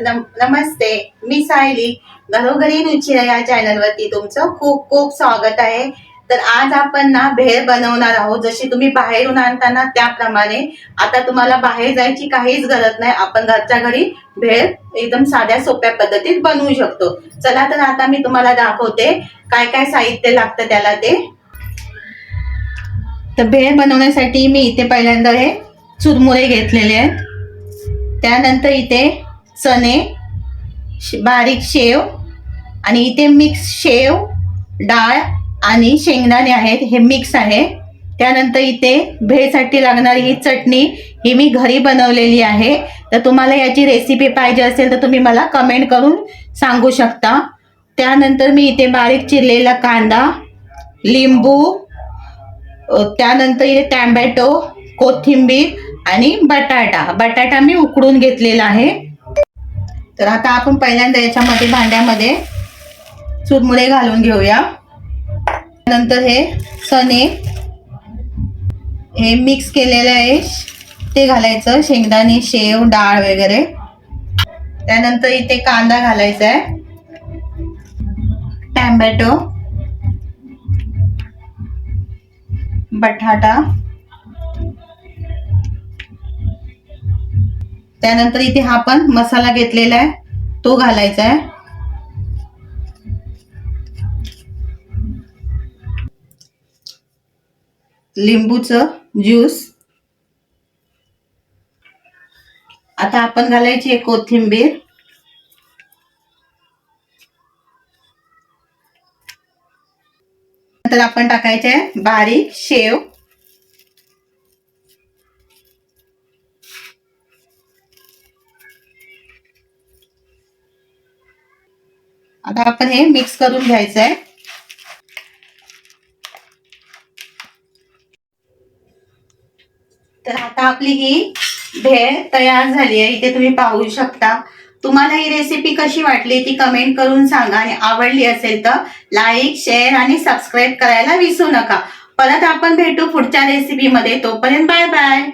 नम नमस्ते मी सायली. घरोघरी रुचिरा या चॅनलवरती तुमचं खूप खूप स्वागत आहे. तर आज आपण ना भेळ बनवणार आहोत. जशी तुम्ही बाहेरून आणताना त्याप्रमाणे. आता तुम्हाला बाहेर जायची काहीच गरज नाही. आपण घरच्या घरी भेळ एकदम साध्या सोप्या पद्धतीत बनवू शकतो. चला तर आता मी तुम्हाला दाखवते काय काय साहित्य लागतं त्याला ते. तर भेळ बनवण्यासाठी मी इथे पहिल्यांदा हे चुरमुरे घेतलेले आहेत. त्यानंतर इथे चणे श- बारीक शेव आणि इथे मिक्स शेव डाळ आणि शेंगदाणे आहेत. हे मिक्स आहे. त्यानंतर इथे भेळसाठी लागणारी ही चटणी ही मी घरी बनवलेली आहे. तर तुम्हाला याची रेसिपी पाहिजे असेल तर तुम्ही मला कमेंट करून सांगू शकता. त्यानंतर मी इथे बारीक चिरलेला कांदा लिंबू त्यानंतर इथे टॅम्बॅटो कोथिंबीर आणि बटाटा. बटाटा मी उकडून घेतलेला आहे. तर आता आपण पहिल्यांदा याच्यामध्ये भांड्यामध्ये चुरमुरे घालून घेऊया. नंतर हे चणे हे मिक्स केलेलं आहे. ते घालायचं शेंगदाणे शेव डाळ वगैरे. त्यानंतर इथे कांदा घालायचा आहे. टॅमॅटो बटाटा त्यानंतर इथे हा पण मसाला घेतलेला आहे. तो घालायचा आहे. लिंबूचं ज्यूस. आता आपण घालायची आहे कोथिंबीर. नंतर आपण टाकायचे आहे बारीक शेव. आता आपण हे मिक्स करून घ्यायचं आहे तर आता आपली ही भेळ तयार झाली आहे. इथे तुम्ही पाहू शकता. तुम्हाला ही रेसिपी कशी वाटली ती कमेंट करून सांगा आणि आवडली असेल तर लाईक शेअर आणि सबस्क्राईब करायला विसरू नका. परत आपण भेटू पुढच्या रेसिपीमध्ये तोपर्यंत बाय बाय